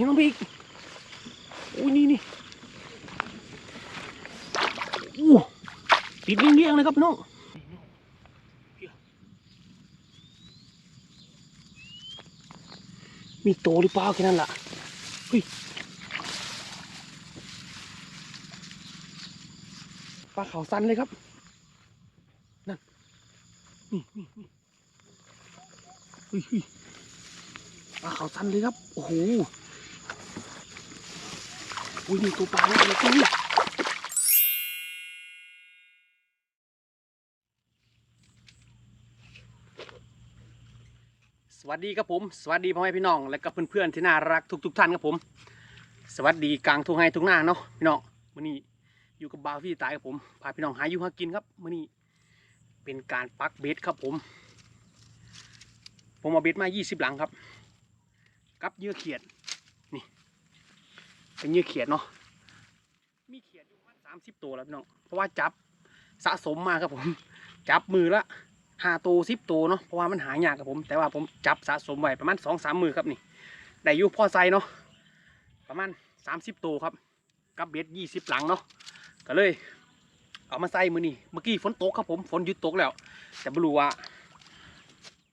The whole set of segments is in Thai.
นี่น้องพี่อุ้ยนี่นี่อู้ติดเลี้ยงๆเลยครับน้องมีโตหรือเปล่าแค่นั้นล่ะเฮ้ยปลาเขาวสันเลยครับ นั่น นี่นี่นี่เฮ้ยเฮ้ยปลาเขาวสันเลยครับ โอ้โห อุ้ยนี่ตัวปลาเนี่ยเลยตัวนี้สวัสดีครับผม สวัสดีพ่อแม่พี่น้อง และก็เพื่อนๆที่น่ารักทุกๆท่านครับผม สวัสดีกลางทุ่งไห้ทุ่งนาเนาะพี่น้องมื้อนี้อยู่กับบาวพี่ตายครับผมพาพี่น้องหาอยู่หากินครับมื้อนี้เป็นการปักเบ็ดครับผม ผมเอาเบ็ดมา 20 หลังครับ กับเยื่อเขียดนี่ เป็นเยื่อเขียดเนาะมีเขียดอยู่ประมาณสามสิบตัวแล้วพี่น้องเพราะว่าจับสะสมมาครับผม จับมือละห้าตัวสิบตัวเนาะเพราะว่ามันหายากครับผม แต่ว่าผมจับสะสมไว้ประมาณสองสามมือครับนี่ได้อยู่พอไซเนาะประมาณสามสิบตัวครับ กับเบ็ดยี่สิบหลังเนาะก็เลย เอามาใส่มือนี่เมื่อกี้ฝนตกครับผมฝนหยุดตกแล้ว แต่ไม่รู้ว่า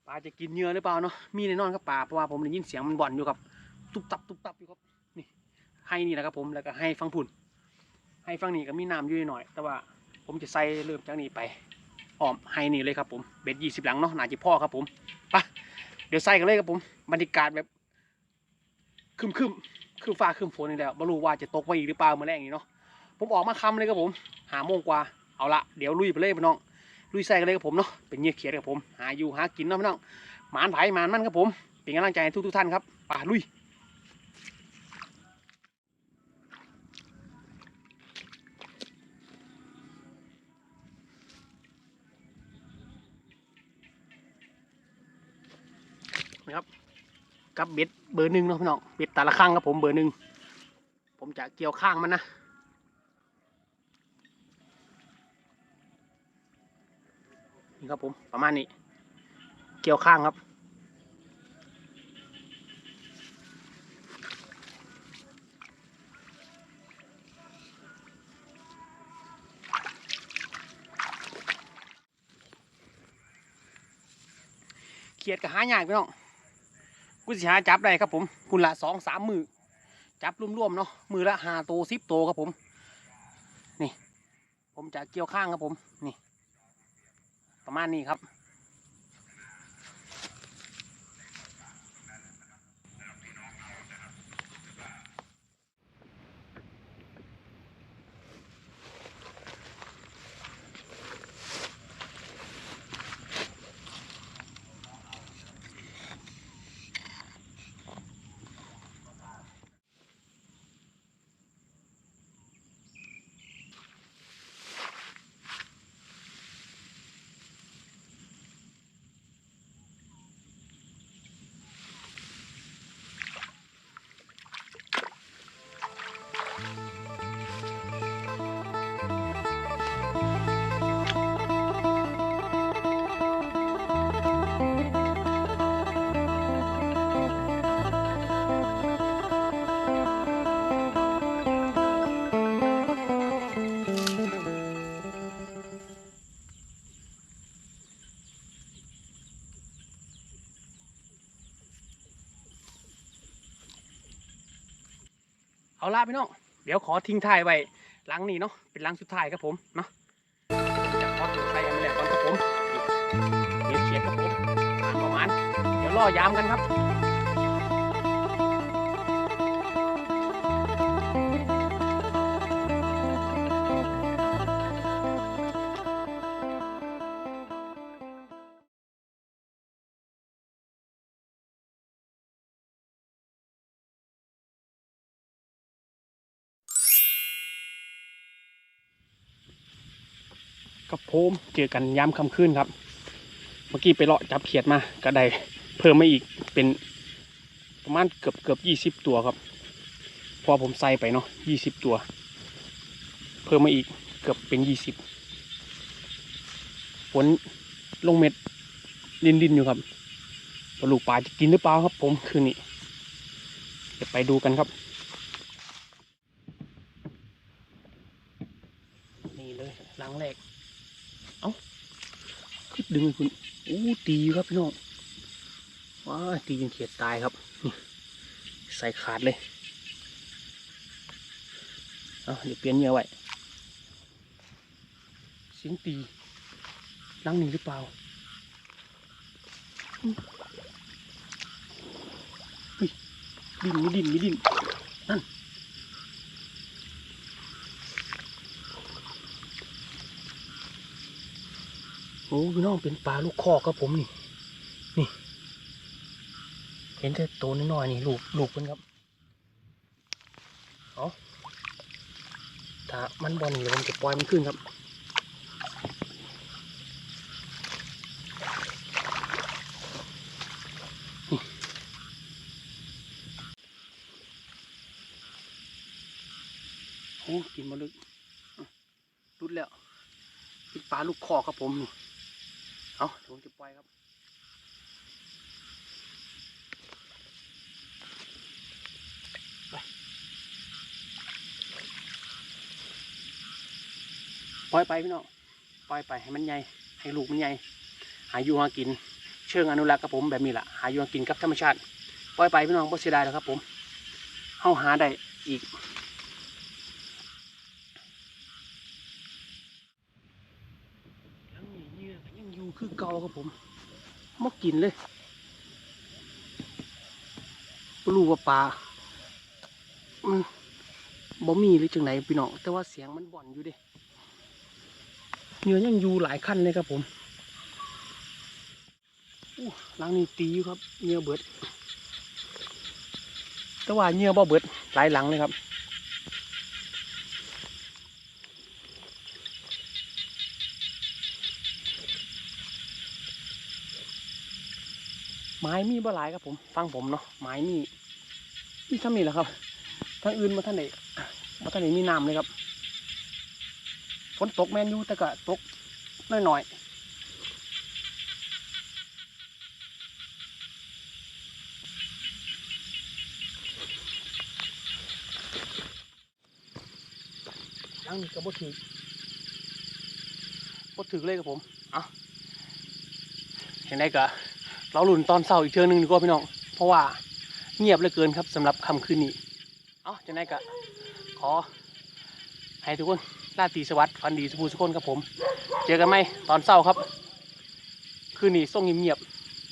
ปลาจะกินเหยื่อหรือเปล่าเนาะมีแน่นอนครับปลาเพราะว่าผมได้ยินเสียงมันบ่อนอยู่ครับ ตุบตับตุบตับอยู่ครับ ให้นี่แหละครับผมแล้วก็ให้ฟังผุ่น ให้ฟังนี่ก็มีน้ำอยู่หน่อย แต่ว่าผมจะใส่เริ่มจากนี้ไปอ้อมให้นี่เลยครับผมเบ็ดยี่สิบหลังเนาะหนาจะพ่อครับผมไปเดี๋ยวใส่กันเลยครับผมบรรยากาศแบบคึมคึมคือฟ้าคึมฝนนี่แหละไม่รู้ว่าจะตกมาอีกหรือเปล่าเมื่อแรกนี้เนาะผมออกมาคำเลยครับผม หาโมงกว่าเอาละเดี๋ยวลุยไปเลยพี่น้องลุยใส่กันเลยครับผมเนาะเป็นเหยื่อเขียดครับผม หาอยู่หากินเนาะพี่น้องหมานไผ่หมานมันครับผม เป็นกำลังใจให้ทุกทุกท่านครับไป่าลุย นะครับ กับเบ็ดเบอร์หนึ่งเนาะพี่น้องเบ็ดแต่ละข้างครับผมเบอร์หนึ่งผมจะเกี่ยวข้างมันนะนี่ครับผมประมาณนี้ เกี่ยวข้างครับ เขียดกับหายากพี่น้อง กูสิหาจับได้ครับผมคุณละสองสามมือจับรวมๆเนาะมือละห้าตัวสิบตัวครับผม นี่ ผมจะเกี่ยวข้างครับผมนี่ ประมาณนี้ครับ ละพี่น้องเดี๋ยวขอทิ้งท้ายไว้หลังนี้เนาะเป็นหลังสุดท้ายครับผมเนาะจะขอถึงใส่อันนี้แหละก่อนครับผมนี่เขียนครับผมประมาณเดี๋ยวรอยามกันครับ กับผมเจอกันย้ำคำคืนครับ เมื่อกี้ไปเลาะจับเขียดมาก็ได้เพิ่มมาอีกเป็นประมาณเกือบเกือบยี่สิบตัวครับ พอผมใส่ไปเนาะยี่สิบตัว เพิ่มมาอีกเกือบเป็นยี่สิบฝนลงเม็ดลินลินอยู่ครับปลาลูกปลาจะกินหรือเปล่าครับ ผมคืนนี้เดี๋ยวไปดูกันครับนี่เลยหลังแรก เอ้าคือดึงคุณอู้ตีครับพี่น้องว้าตีจนเขียดตายครับใส่ขาดเลยเอาเดี๋ยวเปลี่ยนเหยื่อไว้เสียงตีหลังหนี้หรือเปล่าอืมเฮ้ยดินมีดินมีดินนั่น โอ้พี่น้องเป็นปลาลูกคอกครับผมนี่ นี่ เห็นแต่ตัวน้อยๆนี่ลูกลูกเพิ่นครับเอาถ้ามันบอลนี่เดี๋ยวผมจะปล่อยมันขึ้นครับโอ้กินมาลึกรุดแล้วเป็นปลาลูกคอกครับผมนี่ เอาผมจะปล่อยครับไปปล่อยไปพี่น้องปล่อยไปให้มันใหญ่ให้ลูกมันใหญ่หาอยู่หากิน เชิงอนุรักษ์ครับผมแบบนี้แหละหาอยู่หากินกับธรรมชาติ ปล่อยไปพี่น้องบ่เสียดายแล้วครับผมเฮาหาได้อีก ยังมีเหยื่ อยู่คือเก่าครับผมมกกินเลยบ่รู้ว่าปลามันบ่มีหรือจังไหนพี่น้องแต่ว่าเสียงมันบ่อนอยู่เด้เหยื่อยังอยู่หลายขั้นเลยครับผมอู้หลังนี้ตีอยู่ครับเหยื่อเบิด แต่ว่าเหยื่อบ่เบิดหลายหลังเลยครับ ไม้มีบ่หลายครับผม ฟังผมเนาะไม้มีมีทำนี่แหละครับทางอื่นมาท่านไหนมาท่านไหนมีน้ำเลยครับฝนตกแมนอยู่แต่ก็ตกน้อยๆยังนี่ก็บ่ถือบ่ถือเลยครับผม เอะเห็นได้ก็ เราหลุนตอนเศร้าอีกเทือนึงดีกว่าพี่น้อง เพราะว่าเงียบเหลือเกินครับสำหรับค่ำคืนนี้ เอาจะไหนก็ขอ ให้ทุกคนราตีสวัสดิ์ฝันดีสุขสุขคนครับผม เจอกันไหมตอนเศร้าครับ คืนนี้ส่งเงียบ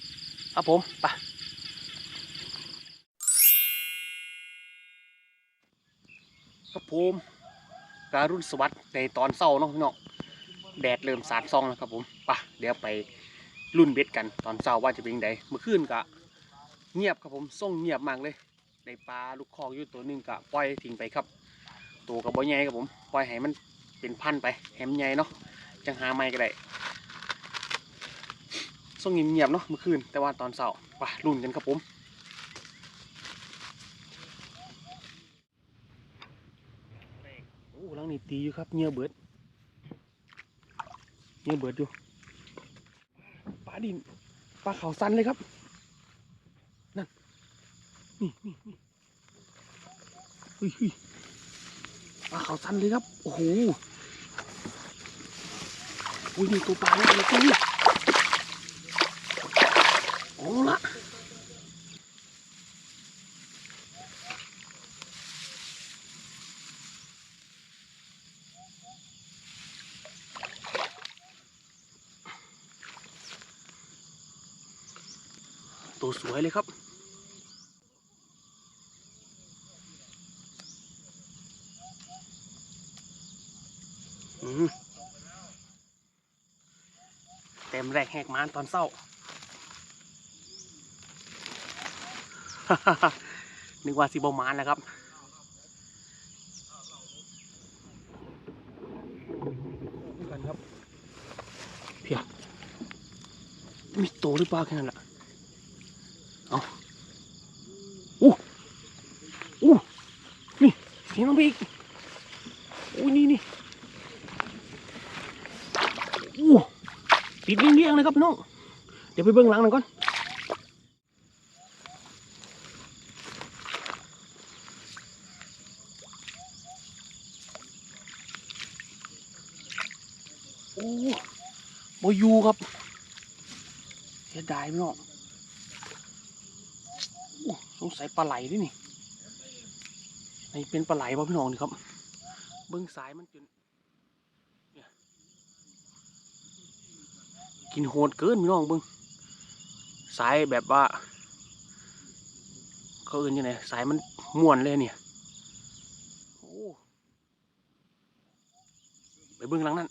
ๆครับผมไปครับผมการรุ่นสวัสดิ์ในตอนเศร้าเนาะพี่น้องแดดเริ่มสาดซองแล้วครับผมไปเดี๋ยวไป รุ่นเบ็ดกันตอนเช้าว่าจะเป็นยังไงเมื่อคืนกะเงียบครับผมส่งเงียบมากเลยในปลาลูกคอกอยู่ตัวหนึงกะปล่อยทิ้งไปครับ ตัวกับบ่ใหญ่ครับผมปล่อยให้มันเป็นพันไปแหมใหญ่เนาะจังหาไม่ก็ได้ส่งเงียบๆเนาะเมื่อคืนแต่ว่าตอนเช้าไปรุ่นกันครับผมโอ้ลังนี้ตีอยู่ครับเงียบเบิดเงียบเบิดอยู่าดินปลาเขาสันเลยครับ นั่น นี่นี่นี่ฮ้ยปลาเขาสันเลยครับ โอ้โหอุ้ยนี่ตัวปลาเนี่ยเลยนี่โอ้ละ ตัวสวยเลยครับอืมเต็มแรกแหกมานตอนเศร้า นึกว่าสิบมานแล้วครับกันครับเพียมีโตหรือเปล่าแค่นั้นแหละ เอาอู้อู้นี่เสียงลงไปอีกอู้นี่นี่อู้ติดเลี้ยงๆเลยครับน้อง เดี๋ยวไปเบื้งหลังหน่อยก่อนโอ้บอยู่ครับเสียดายหมเนาะ งสัยปลาไหลด้วยนี่นี่เป็นปลาไหลป่ะพี่น้องนี่ครับ เบิ้งสายมันจนเนี่ยกินโหดเกินพี่น้องเบิ้งสายแบบว่า เขาเอื่นยังไงสายมันม่วนเลยเนี่ย โอ้ ไปเบิ้งหลังนั้น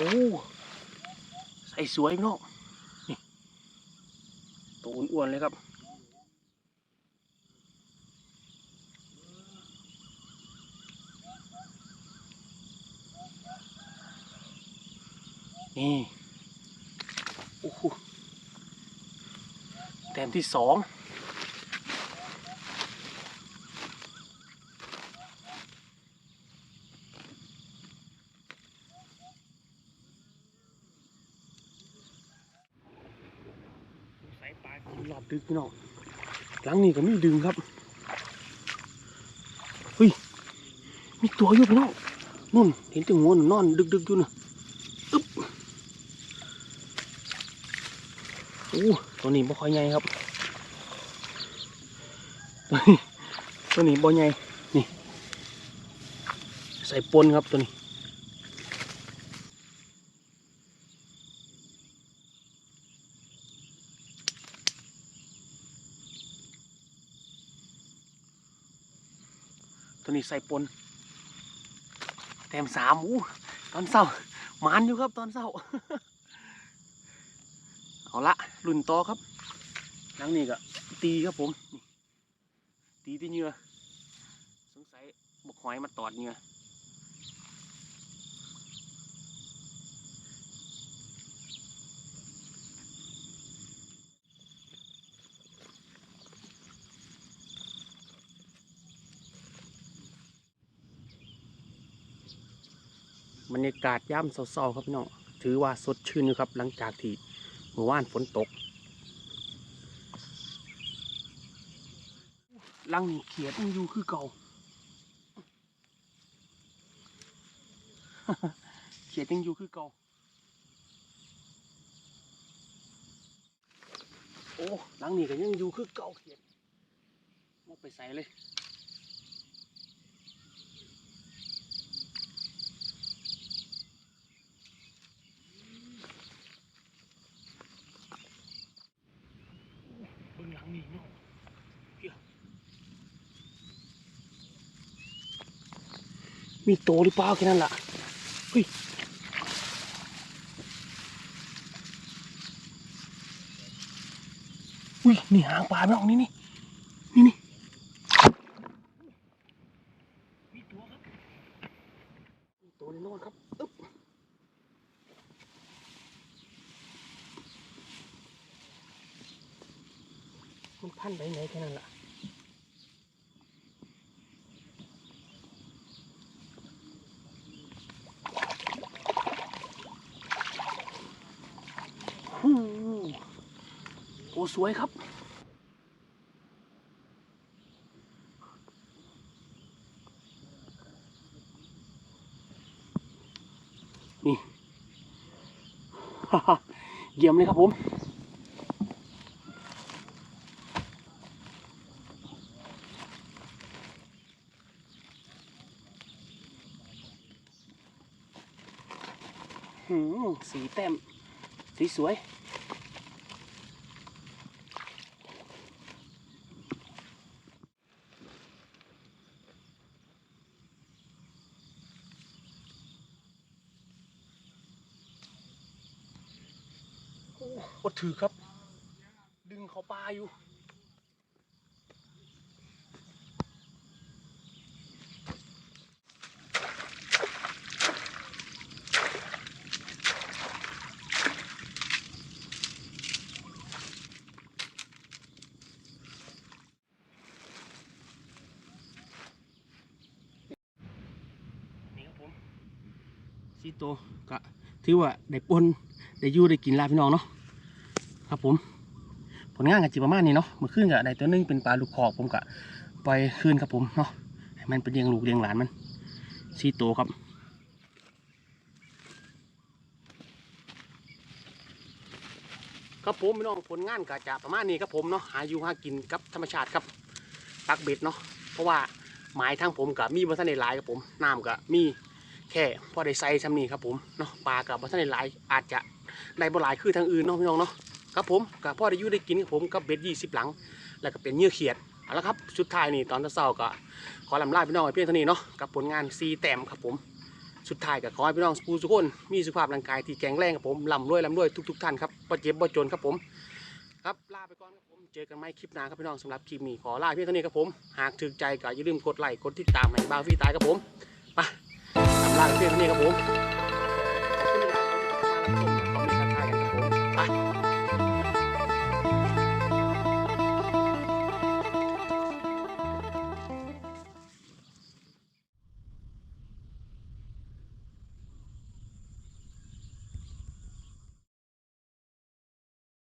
โอ้ใส่สวยพี่น้องนี่ตัวอ้วนๆเลยครับนี่โอ้โหแต้มที่สองสายปลายหล อบดึกพี่น้องหลังนี้ก็มีดึงครับเฮ้ยมีตัวอยู่พี่น้องนู่นเห็นต่หัวมันนอนดึกๆอยู่นะโอ้ตัวนี้บ่ค่อยใหญ่ครับตัวนี้ตัวนี้บ่ใหญ่นี่ใส่ปนครับตัวนี้ นี่ใส่ปนเต็มสามอู้ตอนเศร้ามันอยู่ครับตอนเศร้า เอาละรุ่นต่อครับหลังนี้ก็ตีครับผม ตีที่เนื้อสงสัยบกหอยมาตอดเนื้อ บรรยากาศย่ำเศร้าๆครับพี่น้องถือว่าสดชื่นอยู่ครับหลังจากที่เมื่อวานฝนตกลังนี่เขียดยังอยู่คือเก่าเขียดยังอยู่คือเก่าโอ้ลังนี่ก็ยังอยู่คือเก่าเขียดมาไปใส่เลย เบื้องหลัง นี่เนาะเียมีโตหรือเปล่าแค่นั้นล่ะเฮ้ยอุ้ยนี่หางปลาไม่ออกนี่นี่นี่มีตัวครับ มีตัวแน่นอนครับอึ๊บ มันพันไปไหนแค่นั้นล่ะ โอ้สวยครับ นี่เยี่ยมเลยครับผมหืมสีแต้ม สีสวยโอ้โหถือครับ ดึงเขาปลาอยู่ ซีโตก็ถือว่าได้ปนได้ยู่ได้กินลาพี่น้องเนาะครับผมผลงานกับจีประมาณนี้เนาะเมื่อคืนกับได้ตัวนึงเป็นปลาลูกคอกผมกะปล่อยคืนครับผมเนาะให้มันเป็นเลี้ยงลูกเลี้ยงหลานมันสี่ตัวครับครับผมพี่น้องผลงานก็จะประมาณนี้ครับผมเนาะหาอยู่หากินกับธรรมชาติครับปักเบ็ดเนาะเพราะว่าหมายทางผมกับมีบัทันในหลายครับผมน้ำก็มี แค่พอได้ใส่ซ้ำนี้ครับผมเนาะปลากับบัทันในหลายอาจจะได้บ่หลายคือทางอื่นเนาะพี่น้องเนาะครับผมกับพ่อได้ยู่ได้กินครับผมกับเบ็ดยี่สิบหลัง แล้วก็เป็นเหยื่อเขียดเอาละครับสุดท้ายนี่ตอนเช้าก็ขอลำลาพี่น้องไว้เพียงเท่านี้เนาะกับผลงานซีแต้มครับผมสุดท้ายก็ขอให้พี่น้องผู้ทุกคนมีสุขภาพร่างกายที่แข็งแรงครับผมลำรวยลำรวยทุก ๆ ท่านครับบ่เจ็บบ่จนครับผมครับลาไปก่อนครับผมเจอกันใหม่คลิปหน้าครับพี่น้องสำหรับคลิปนี้ขอลาเพียงเท่านี้ครับผมหากถึกใจก็อย่าลืมกดไลค์กดติดตามให้บาวฟี่ตายครับผมไป ลำลาเพียงเท่านี้ครับผมขอบคุณที่รับชมมารับชมคอมเมนต์ทักทายกันครับผมไป